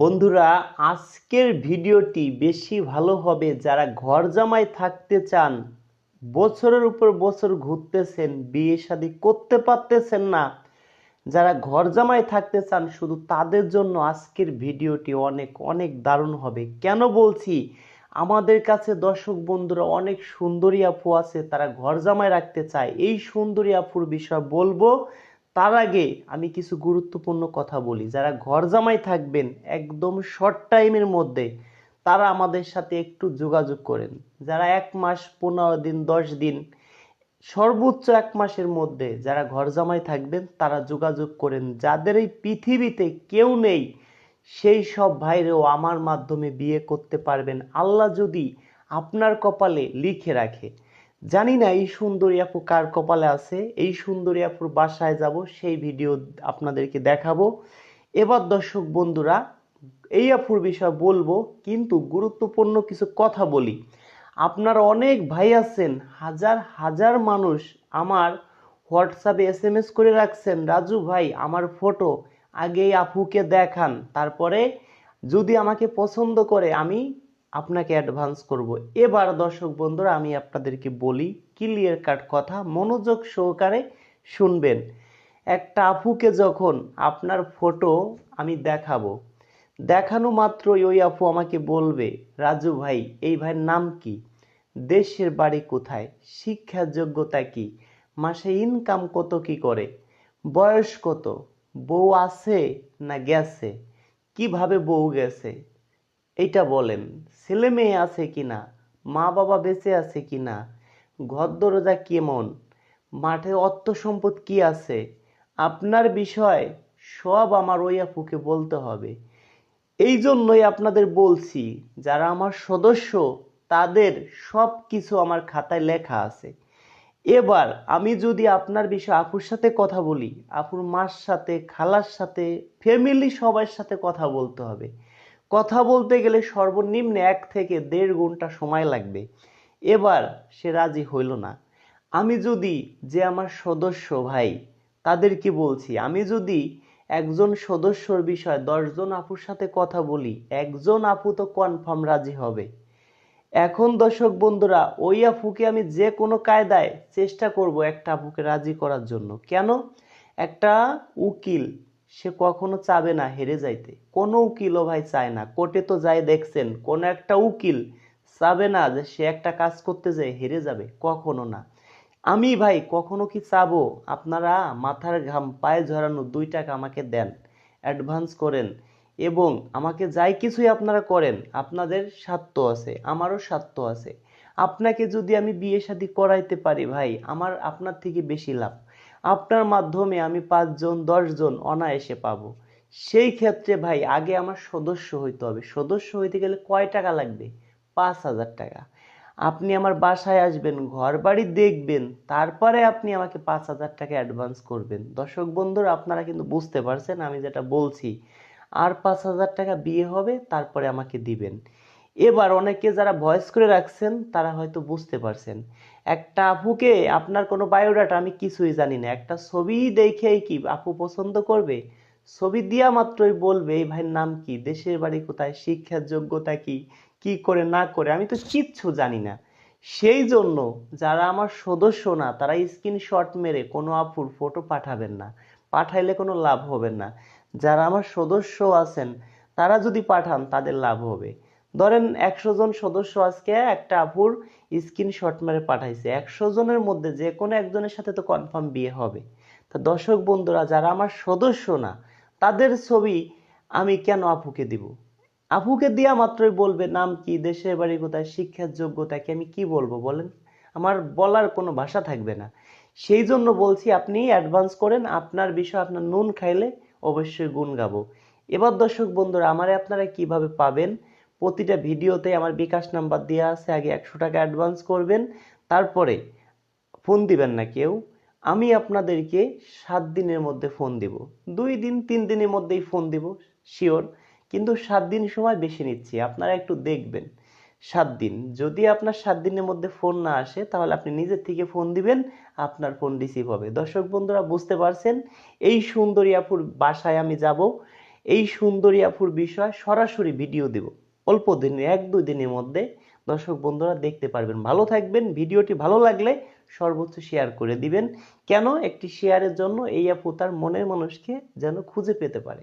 বন্ধুরা, আজকের ভিডিওটি বেশি ভালো হবে যারা ঘর জামাই থাকতে চান, বছরের উপর বছর ঘুরতেছেন, বিয়ে শাদী করতে পারতেছেন না, যারা ঘর জামাই থাকতে চান, শুধু তাদের জন্য আজকের ভিডিওটি অনেক অনেক দারুণ হবে। কেন বলছি? আমাদের কাছে দর্শক বন্ধুরা অনেক সুন্দরী আপু আছে, তারা ঘর জামাই রাখতে চায়। এই সুন্দরী আপুর বিষয় বলব তার আগে আমি কিছু গুরুত্বপূর্ণ কথা বলি। যারা ঘর জামাই থাকবেন একদম শর্ট টাইমের মধ্যে, তারা আমাদের সাথে একটু যোগাযোগ করেন। যারা এক মাস, পনেরো দিন, দশ দিন, সর্বোচ্চ এক মাসের মধ্যে যারা ঘর জামাই থাকবেন, তারা যোগাযোগ করেন। যাদের এই পৃথিবীতে কেউ নেই, সেই সব ভাইরেও আমার মাধ্যমে বিয়ে করতে পারবেন। আল্লাহ যদি আপনার কপালে লিখে রাখে জানি না এই সুন্দরী আপু কার কপালে আছে, এই সুন্দরী আপুর বাসায় যাব, সেই ভিডিও আপনাদেরকে দেখাবো। এবার দর্শক বন্ধুরা, এই আপুর বিষয়ে বলব, কিন্তু গুরুত্বপূর্ণ কিছু কথা বলি। আপনার অনেক ভাই আছেন, হাজার হাজার মানুষ আমার হোয়াটসঅ্যাপে এস এম এস করে রাখছেন, রাজু ভাই, আমার ফটো আগে আপুকে দেখান, তারপরে যদি আমাকে পছন্দ করে, আমি আপনাকে অ্যাডভান্স করব। এবার দর্শক বন্ধুরা, আমি আপনাদেরকে বলি ক্লিয়ার কাট কথা, মনোযোগ সহকারে শুনবেন। একটা আপুকে যখন আপনার ফটো আমি দেখাবো, দেখানো মাত্রই ওই আপু আমাকে বলবে, রাজু ভাই, এই ভাইয়ের নাম কি? দেশের বাড়ি কোথায়? শিক্ষার যোগ্যতা কি? মাসে ইনকাম কত কি করে? বয়স কত? বউ আছে না গেছে? কীভাবে বউ গেছে? এইটা বলেন, ছেলে মেয়ে আছে কিনা, মা বাবা বেঁচে আছে কিনা, ঘর দরজা কেমন, মাঠে অর্থ সম্পদ কি আছে, আপনার বিষয় সব আমার ওই আপুকে বলতে হবে। এই জন্যই আপনাদের বলছি, যারা আমার সদস্য, তাদের সব কিছু আমার খাতায় লেখা আছে। এবার আমি যদি আপনার বিষয়ে আপুর সাথে কথা বলি, আপুর মার সাথে, খালার সাথে ফ্যামিলি সবার সাথে কথা বলতে হবে। কথা বলতে গেলে সর্বনিম্ন এক থেকে দেড় ঘণ্টা সময় লাগবে। এবার সে রাজি হইল না। আমি যদি যে আমার সদস্য ভাই, তাদেরকে বলছি, আমি যদি একজন সদস্যর বিষয়ে দশজন আপুর সাথে কথা বলি, একজন আপু তো কনফার্ম রাজি হবে। এখন দর্শক বন্ধুরা, ওই আপুকে আমি যে কোনো কায়দায় চেষ্টা করব একটা আপুকে রাজি করার জন্য। কেন? একটা উকিল সে কখনো চাবে না হেরে যাইতে। কোনো উকিলও ভাই চায় না। কোর্টে তো যায় দেখছেন, কোন একটা উকিল চাবে না যে সে একটা কাজ করতে যায় হেরে যাবে। কখনো না। আমি ভাই, কখনো কি চাবো? আপনারা মাথার ঘাম, পায়ে ঝরানো দুই টাকা আমাকে দেন, অ্যাডভান্স করেন এবং আমাকে যাই কিছুই আপনারা করেন, আপনাদের স্বার্থ আছে, আমারও স্বার্থ আছে। আপনাকে যদি আমি বিয়ে শাদী করাইতে পারি ভাই, আমার, আপনার থেকে বেশি লাভ। আপনার মাধ্যমে আমি পাঁচজন, দশজন অনায়াসে পাবো। সেই ক্ষেত্রে ভাই, আগে আমার সদস্য হইতে হবে। সদস্য হইতে গেলে কয় টাকা লাগবে? পাঁচ হাজার টাকা। আপনি আমার বাসায় আসবেন ঘর বাড়ি দেখবেন, তারপরে আপনি আমাকে পাঁচ হাজার টাকা অ্যাডভান্স করবেন। দর্শক বন্ধুরা, আপনারা কিন্তু বুঝতে পারছেন আমি যেটা বলছি। আর পাঁচ হাজার টাকা বিয়ে হবে, তারপরে আমাকে দিবেন। এবার অনেকে যারা ভয়েস করে রাখছেন, তারা হয়তো বুঝতে পারছেন। একটা আপুকে আপনার কোনো বায়োডাটা আমি কিছুই জানি না। একটা ছবি দেখেই কি আপু পছন্দ করবে? ছবি দিয়া মাত্রই বলবে, এই ভাইয়ের নাম কি? দেশের বাড়ি কোথায়? শিক্ষার যোগ্যতা কি? কি করে না করে? আমি তো কিচ্ছু জানি না। সেই জন্য যারা আমার সদস্য না, তারা স্ক্রিনশট মেরে কোনো আপুর ফটো পাঠাবেন না। পাঠাইলে কোনো লাভ হবে না। যারা আমার সদস্য আছেন, তারা যদি পাঠান, তাদের লাভ হবে। ধরেন একশো জন সদস্য আজকে একটা আপুর স্ক্রিনশট মেরে পাঠাইছে। একশো জনের মধ্যে যে কোনো একজনের সাথে তো কনফার্ম বিয়ে হবে। তা দর্শক বন্ধুরা, যারা আমার সদস্য না, তাদের ছবি আমি কেন আপুকে দিব? আপুকে দেওয়া মাত্রই বলবে নাম কি, দেশের বাড়ি কোথায়, শিক্ষার যোগ্যতা কি, আমি কি বলব বলেন? আমার বলার কোনো ভাষা থাকবে না। সেই জন্য বলছি আপনি অ্যাডভান্স করেন, আপনার বিষয় আপনার নুন খাইলে অবশ্যই গুণ গাবো। এবার দর্শক বন্ধুরা, আমারে আপনারা কীভাবে পাবেন? প্রতিটা ভিডিওতে আমার বিকাশ নাম্বার দেওয়া আছে, আগে একশো টাকা অ্যাডভান্স করবেন, তারপরে ফোন দিবেন না কেউ। আমি আপনাদেরকে সাত দিনের মধ্যে ফোন দিব। দুই দিন, তিন দিনের মধ্যেই ফোন দিব শিওর কিন্তু সাত দিন সময় বেশি নিচ্ছি, আপনারা একটু দেখবেন। সাত দিন, যদি আপনার সাত দিনের মধ্যে ফোন না আসে, তাহলে আপনি নিজের থেকে ফোন দিবেন, আপনার ফোন রিসিভ হবে। দর্শক বন্ধুরা, বুঝতে পারছেন? এই সুন্দরী আপুর বাসায় আমি যাব, এই সুন্দরী আপুর বিষয় সরাসরি ভিডিও দেব। অল্প দিনে, এক, দুই দিনের মধ্যে দর্শক বন্ধুরা দেখতে পারবেন। ভালো থাকবেন, ভিডিওটি ভালো লাগলে সর্বোচ্চ শেয়ার করে দিবেন। কেন? একটি শেয়ারের জন্য এই আপু তার মনের মানুষকে যেন খুঁজে পেতে পারে।